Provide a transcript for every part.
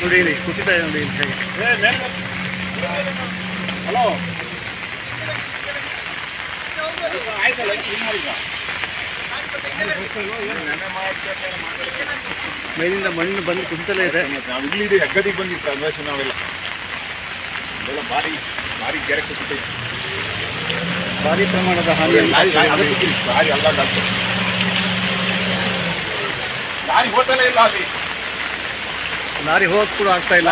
ನೋಡಿ ಇಲ್ಲಿ ಕುಸಿತ ಇದೆ ನೋಡಿ ಹೇಗೆ ಹಲೋ? ಆಯ್ತಲ್ಲ ಮೇಲಿಂದ ಮಣ್ಣು ಬಂದು ಕುಸಿತಲೇ ಇದೆ. ನಾವು ಇಲ್ಲಿ ಇದೆ ಹೆಗ್ಗದಿಗೆ ಬಂದಿತ್ತು ಅಂದ್ರೆ ನಾವೆಲ್ಲ ಎಲ್ಲ ಭಾರಿ ಭಾರಿ ಗೆರೆ ಕುಸಿತ ಭಾರಿ ಪ್ರಮಾಣದ ಹಾನಿ ಲಾರಿ ಅಲ್ಲ ಲಾರಿ ಅಲ್ಲಾಡ್ತು ಇಲ್ಲ ಅಲ್ಲಿ. ಲಾರಿ ಹೋಗಕ್ ಕೂಡ ಆಗ್ತಾ ಇಲ್ಲ.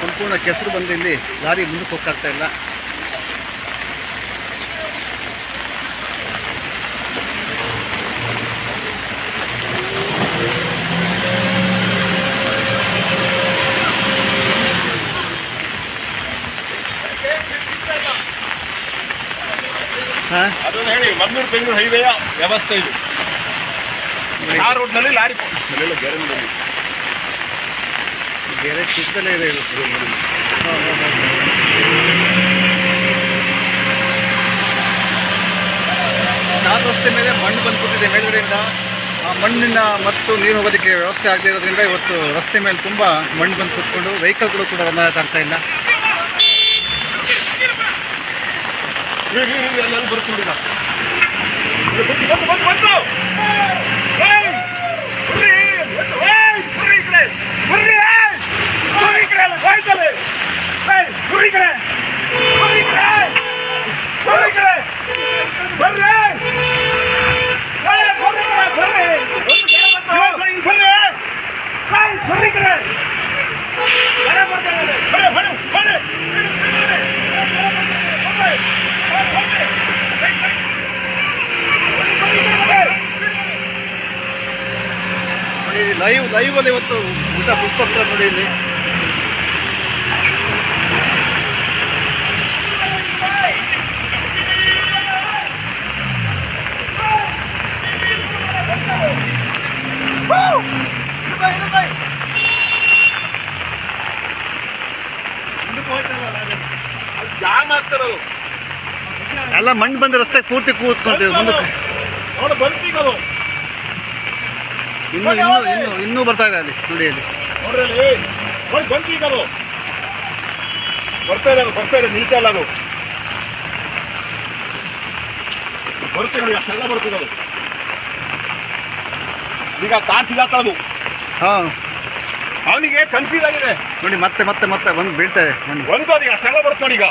ಸಂಪೂರ್ಣ ಕೆಸರು ಬಂದು ಇಲ್ಲಿ ಲಾರಿ ಮುಂದಕ್ಕೆ ಹೋಗ್ತಾ ಇಲ್ಲ ಅದನ್ನು ಹೇಳಿ ಮಂಗಳೂರು ಬೆಂಗಳೂರು ಹೈವೇಯ ವ್ಯವಸ್ಥೆ ಇದು. ಆ ರೋಡ್ನಲ್ಲಿ ಲಾರಿ ಬೇರೆ ಬೇರೆ ಕುಸಿತಲೇ ಇದೆ ನಾಲ್ಕು ರಸ್ತೆ ಮೇಲೆ ಮಣ್ಣು ಬಂದು ಮೇಲುಗಡೆಯಿಂದ. ಮೇಲ್ಗಡೆಯಿಂದ ಆ ಮಣ್ಣಿನ ಮತ್ತು ನೀರು ಹೋಗೋದಕ್ಕೆ ವ್ಯವಸ್ಥೆ ಆಗದೆ ಇರೋದ್ರಿಂದ ಇವತ್ತು ರಸ್ತೆ ಮೇಲೆ ತುಂಬ ಮಣ್ಣು ಬಂದು ಕೂತ್ಕೊಂಡು ವೆಹಿಕಲ್ಗಳು ಕೂಡ ಬಂದಾಗ ಆಗ್ತಾ ಇಲ್ಲ. ಬರ್ತೀನಿ ಈಗ ಬಂತು ಬಂತು ಬಂತು ಬಂತು ಏಯ್! ಬರ್ರಿ! ಏಯ್! ಬರ್ರಿ ಈ ಕಡೆ! ಬರ್ರಿ! ಏಯ್! ಬರ್ರಿ ಈ ಕಡೆ ಎಲ್ಲ ಹೋಯ್ತಲ್ಲ! ಏಯ್! ಬರ್ರಿ ಈ ಕಡೆ! ಬರ್ರಿ ಈ ಕಡೆ! ಬರ್ರಿ ಈ ಕಡೆ! ಬರ್ರಿ! ಏಯ್! ಬರ್ರಿ ಈ ಕಡೆ, ಬರ್ರಿ! ಬರ್ರಿ, ಬರ್ರಿ! ಏಯ್! ಬರ್ರಿ ಈ ಕಡೆ! ಯಾರೇ ಬರ್ತಾ ಇದ್ದಾರೆ? ಬರ್ರಿ, ಬರ್ರಿ, ಬರ್ರಿ! ನೋಡಿ ಲೈವ್ ಲೈವ್ ಅಲ್ಲಿ ಇವತ್ತು ಊಟ ಪುಷ್ಪತ್ರ ನೋಡಿ ಇಲ್ಲಿ. ಜಾಮ್ ಎಲ್ಲ ಮಣ್ಣು ಬಂದ ರಸ್ತೆ ಪೂರ್ತಿ ಕೂತ್ಕೊಂತೀವಿ ಮುಂದಕ್ಕೆ. ನೋಡು ಬರ್ತೀವಿ ಅದು ಇನ್ನು ಇನ್ನು ಇನ್ನೂ ಇನ್ನೂ ಬರ್ತಾ ಇದೆ ಅಲ್ಲಿ ನೋಡಿ ಅಲ್ಲಿ ನೋಡಿ ಅದು ಬರ್ತಾ ಇದೆ ಅದು ಬರ್ತಾ ಇದೆ ನಿಲ್ತಾ ಇಲ್ಲ ಅದು. ಬರುತ್ತೆ ನೋಡಿ ಅಷ್ಟೆಲ್ಲ ಬರ್ತದೆ ಅದು. ಈಗ ಕಾರ್ ಸಿಗಾಕಳದು ಹಾಂ. ಅವನಿಗೆ ಕನ್ಫ್ಯೂಸ್ ಆಗಿದೆ. ನೋಡಿ ಮತ್ತೆ ಮತ್ತೆ ಮತ್ತೆ ಬಂದು ಬೀಳ್ತಾ ಇದೆ ಒಂದು ಅದೀಗ ಅಷ್ಟೆಲ್ಲ ಬರುತ್ತೆ ನೋಡಿ ಈಗ.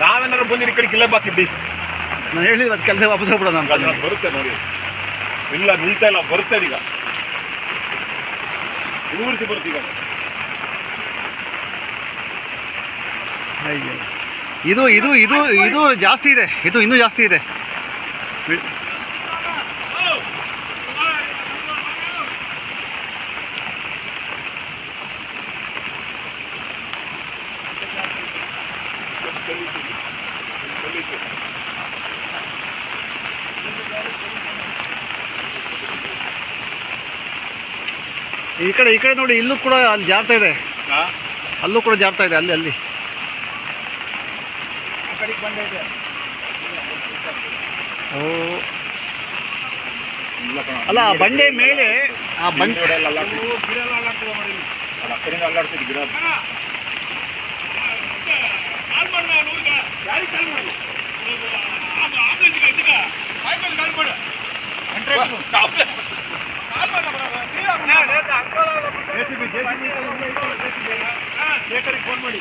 ನಾವೇನಾದ್ರು ಬಂದಿರಿ ಕಡೆ ಗಿಲ್ಲ ಬಾಕಿದ್ದಿ ನಾನು ಹೇಳಿದ್ರೆ ಅದು ಕೆಲಸ ವಾಪಸ್ ಹೋಗ್ಬಿಡೋಣ ನಾನು ಬರುತ್ತೆ ನೋಡಿ. ಇಲ್ಲ ನಿಲ್ತಾ ಇಲ್ಲ ಬರುತ್ತೆ ಈಗ. ಊರಿಸಿ ಬರುತ್ತೆ ಈಗ. ಅಯ್ಯೋ. ಇದು ಇದು ಇದು ಇದು ಜಾಸ್ತಿ ಇದೆ. ಇದು ಇನ್ನೂ ಜಾಸ್ತಿ ಇದೆ. ಈ ಕಡೆ ಈ ಕಡೆ ನೋಡಿ ಇಲ್ಲೂ ಕೂಡ ಅಲ್ಲಿ ಜಾರ್ತಾ ಇದೆ? ಅಲ್ಲೂ ಕೂಡ ಜಾರ್ತಾ ಇದೆ ಅಲ್ಲಿ ಅಲ್ಲಿ ಓ. ಅಲ್ಲ ಆ ಬಂಡೆ ಮೇಲೆ ಆ ಬಂಡೆ ಗಿಡ JCB ಫೋನ್ ಮಾಡಿ.